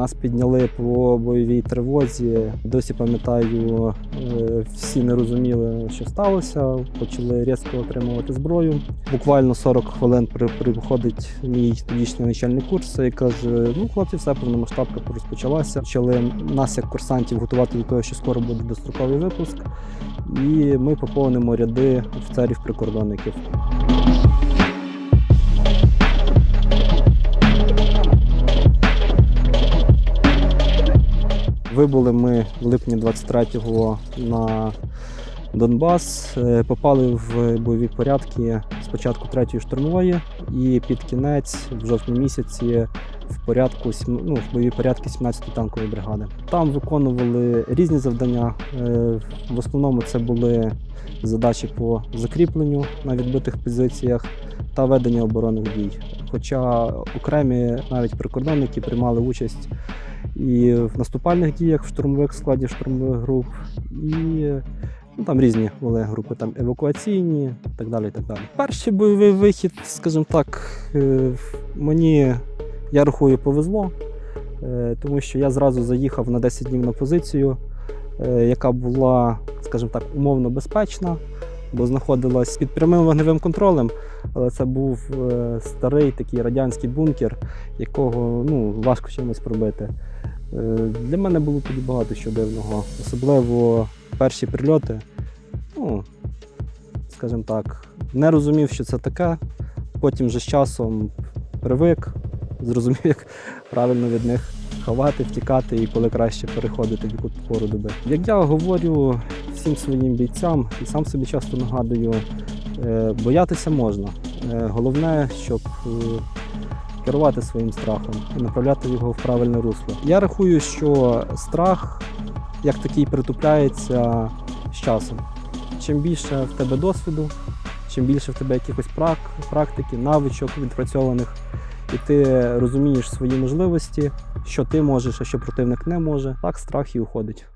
Нас підняли по бойовій тривозі. Досі пам'ятаю, е, всі не розуміли, що сталося. Почали різко отримувати зброю. Буквально 40 хвилин приходить мій тодішній начальник курсу і каже: ну, хлопці, все повномасштабка розпочалася. Почали нас, як курсантів, готувати до того, що скоро буде достроковий випуск. І ми поповнимо ряди офіцерів-прикордонників. Вибули ми в липні 23-го на Донбас, е, попали в бойові порядки спочатку 3-ї штурмової і під кінець, в жовтні місяці, в порядку ну, в бойові порядки 17-ї танкової бригади. Там виконували різні завдання. Е, В основному це були задачі по закріпленню на відбитих позиціях та ведення оборонних дій. Хоча окремі навіть прикордонники приймали участь і в наступальних діях в штурмових складів штурмових груп, і ну, там різні були групи, там евакуаційні так далі. І так далі. Перший бойовий вихід, скажімо так, е, мені я рахую повезло, е, тому що я зразу заїхав на 10 днів на позицію, е, яка була, скажімо так, умовно безпечна, бо знаходилась під прямим вогневим контролем, але це був е, старий такий радянський бункер, якого ну, важко чимось пробити. Е, Для мене було тоді багато що дивного, особливо перші прильоти. Ну, скажімо так, не розумів, що це таке. Потім вже з часом привик, зрозумів, як правильно від них ховати, втікати і коли краще переходити в яку пору доби. Як я говорю всім своїм бійцям і сам собі часто нагадую, е, боятися можна. Е, Головне, щоб е, керувати своїм страхом і направляти його в правильне русло. Я рахую, що страх як такий притупляється з часом. Чим більше в тебе досвіду, чим більше в тебе якихось практики, навичок відпрацьованих, і ти розумієш свої можливості, що ти можеш, а що противник не може, так страх і уходить.